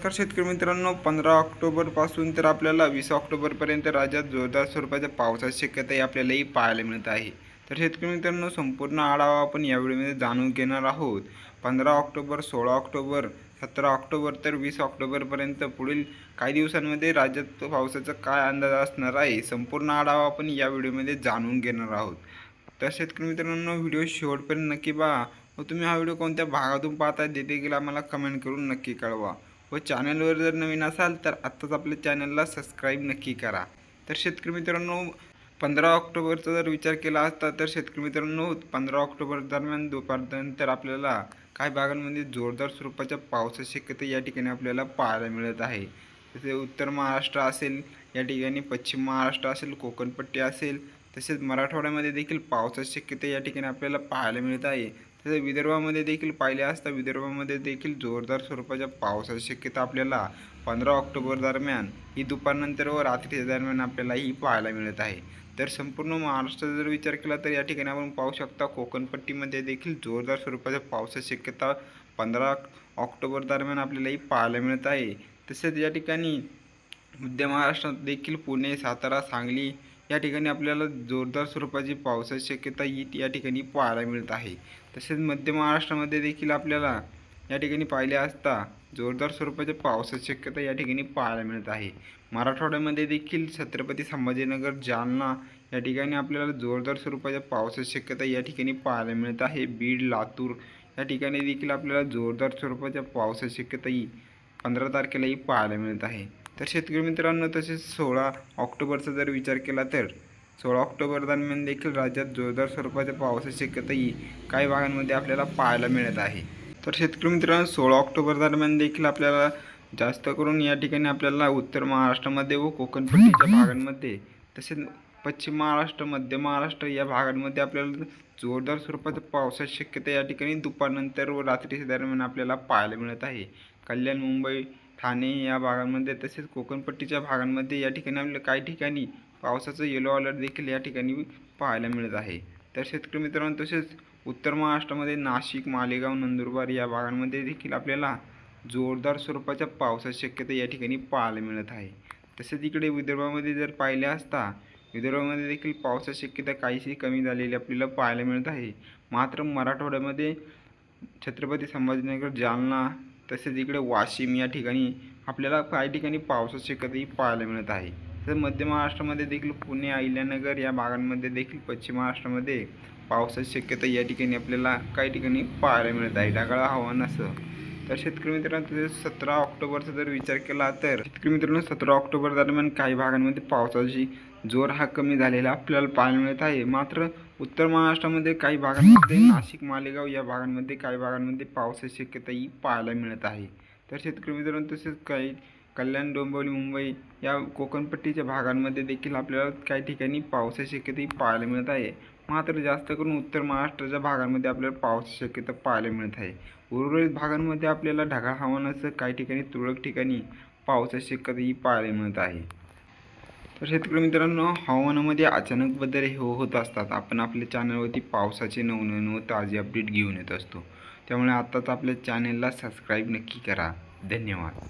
नमस्कार शेतकरी मित्रांनो पंधरा ऑक्टोबरपासून तर आपल्याला वीस ऑक्टोबरपर्यंत राज्यात जोरदार स्वरूपाच्या पावसाची शक्यताही आपल्यालाही पाहायला मिळत आहे. तर शेतकरी मित्रांनो संपूर्ण आढावा आपण या जाणून घेणार आहोत. पंधरा ऑक्टोबर सोळा ऑक्टोबर सतरा ऑक्टोबर तर वीस ऑक्टोबरपर्यंत पुढील काही दिवसांमध्ये राज्यात पावसाचा काय अंदाज असणार आहे संपूर्ण आढावा आपण या व्हिडिओमध्ये जाणून घेणार आहोत. तर शेतकरी मित्रांनो व्हिडिओ शेवटपर्यंत नक्की पहा. व तुम्ही हा व्हिडिओ कोणत्या भागातून पाहता ते देखील आम्हाला कमेंट करून नक्की कळवा. व चॅनलवर जर नवीन असाल तर आत्ताच आपल्या चॅनलला सबस्क्राईब नक्की करा. तर शेतकरी मित्रांनो पंधरा ऑक्टोबरचा जर विचार केला असता तर शेतकरी मित्रांनो पंधरा ऑक्टोबर दरम्यान दुपारनंतर आपल्याला काही भागांमध्ये जोरदार स्वरूपाच्या पावसाची शक्यता या ठिकाणी आपल्याला पाहायला मिळत आहे. तसे उत्तर महाराष्ट्र असेल या ठिकाणी पश्चिम महाराष्ट्र असेल कोकणपट्टी असेल तसेच मराठवाड्यामध्ये देखील पावसाची शक्यता या ठिकाणी आपल्याला पाहायला मिळत आहे. तसेच विदर्भामध्ये देखील पाहिले असता विदर्भामध्ये देखील जोरदार स्वरूपाच्या पावसाची शक्यता आपल्याला पंधरा ऑक्टोबर दरम्यान ही दुपारनंतर व रात्रीच्या दरम्यान आपल्याला ही पाहायला मिळत आहे. तर संपूर्ण महाराष्ट्राचा जर विचार केला तर या ठिकाणी आपण पाहू शकता कोकणपट्टीमध्ये देखील जोरदार स्वरूपाच्या पावसाची शक्यता पंधरा ऑक्टोबर दरम्यान आपल्यालाही पाहायला मिळत आहे. तसेच या ठिकाणी मध्य महाराष्ट्रात देखील पुणे सातारा सांगली या ठिकाणी आपल्याला जोरदार स्वरूपाची पावसाची शक्यता ही या ठिकाणी पाहायला मिळत आहे. तसेच मध्य महाराष्ट्रामध्ये देखील आपल्याला या ठिकाणी पाहिले असता जोरदार स्वरूपाच्या पावसाची शक्यता या ठिकाणी पाहायला मिळत आहे. मराठवाड्यामध्ये देखील छत्रपती संभाजीनगर जालना या ठिकाणी आपल्याला जोरदार स्वरूपाच्या पावसाची शक्यता या ठिकाणी पाहायला मिळत आहे. बीड लातूर या ठिकाणी देखील आपल्याला जोरदार स्वरूपाच्या पावसाची शक्यता ही पंधरा तारखेलाही पाहायला मिळत आहे. तर शेतकरी मित्रांनो तसेच सोळा ऑक्टोबरचा जर विचार केला तर सोळा ऑक्टोबर दरम्यान देखील राज्यात जोरदार स्वरूपाच्या पावसाची शक्यताही काही भागांमध्ये आपल्याला पाहायला मिळत आहे. तर शेतकरी मित्रांनो सोळा ऑक्टोबर दरम्यान देखील आपल्याला जास्त करून या ठिकाणी आपल्याला उत्तर महाराष्ट्रामध्ये व कोकणपट्टीच्या भागांमध्ये तसेच पश्चिम महाराष्ट्र मध्य महाराष्ट्र या भागांमध्ये आपल्याला जोरदार स्वरूपाच्या पावसाची शक्यता या ठिकाणी दुपारनंतर व रात्रीच्या दरम्यान आपल्याला पाहायला मिळत आहे. कल्याण मुंबई ठाणे या भागांमध्ये तसेच कोकणपट्टीच्या भागांमध्ये या ठिकाणी आपल्याला काही ठिकाणी पावसाचं येलो अलर्ट देखील या ठिकाणी पाहायला मिळत आहे. तर शेतकरी मित्रांनो तसेच उत्तर महाराष्ट्रामध्ये नाशिक मालेगाव नंदुरबार या भागांमध्ये देखील आपल्याला जोरदार स्वरूपाच्या पावसाची शक्यता या ठिकाणी पाहायला मिळत आहे. तसेच इकडे विदर्भामध्ये जर पाहिले असता विदर्भामध्ये देखील पावसाची शक्यता काहीशी कमी झालेली आपल्याला पाहायला मिळत आहे. मात्र मराठवाड्यामध्ये छत्रपती संभाजीनगर जालना तसेच इकडे वाशिम या ठिकाणी आपल्याला काही ठिकाणी पावसाची शक्यताही पाहायला मिळत आहे. तर मध्य महाराष्ट्रामध्ये देखील पुणे अहिल्यानगर या भागांमध्ये देखील पश्चिम महाराष्ट्रामध्ये पावसाची शक्यता या ठिकाणी आपल्याला काही ठिकाणी पाहायला मिळत आहे. ढगाळ हवामानासह तर शेतकरी मित्रांनो तसेच सतरा ऑक्टोबरचा जर विचार केला तर शेतकरी मित्रांनो सतरा ऑक्टोबर दरम्यान काही भागांमध्ये पावसाची जोर हा कमी झालेला आपल्याला पाहायला मिळत आहे. मात्र उत्तर महाराष्ट्रामध्ये काही भागांमध्ये नाशिक मालेगाव या भागांमध्ये काही भागांमध्ये पावसाची शक्यताही पाहायला मिळत आहे. तर शेतकरी मित्रांनो तसेच काही कल्याण डोंबिवली मुंबई या कोकणपट्टीच्या भागांमध्ये देखील आपल्याला काही ठिकाणी पावसाची शक्यताही पाहायला मिळत आहे. मात्र जास्त करून उत्तर महाराष्ट्राच्या भागांमध्ये आपल्याला पावसाची शक्यता पाहायला मिळत आहे. उर्वरित भागांमध्ये आपल्याला ढगाळ हवामानासह काही ठिकाणी तुरळक ठिकाणी पावसाची शक्यताही पाहायला मिळत आहे. तर शेतकरी मित्रांनो हवामानामध्ये अचानक बदल हे होत असतात. आपण आपल्या चॅनलवरती पावसाचे नवनवीन व ताजे अपडेट घेऊन येत असतो. त्यामुळे आत्ताच आपल्या चॅनलला सबस्क्राईब नक्की करा. धन्यवाद.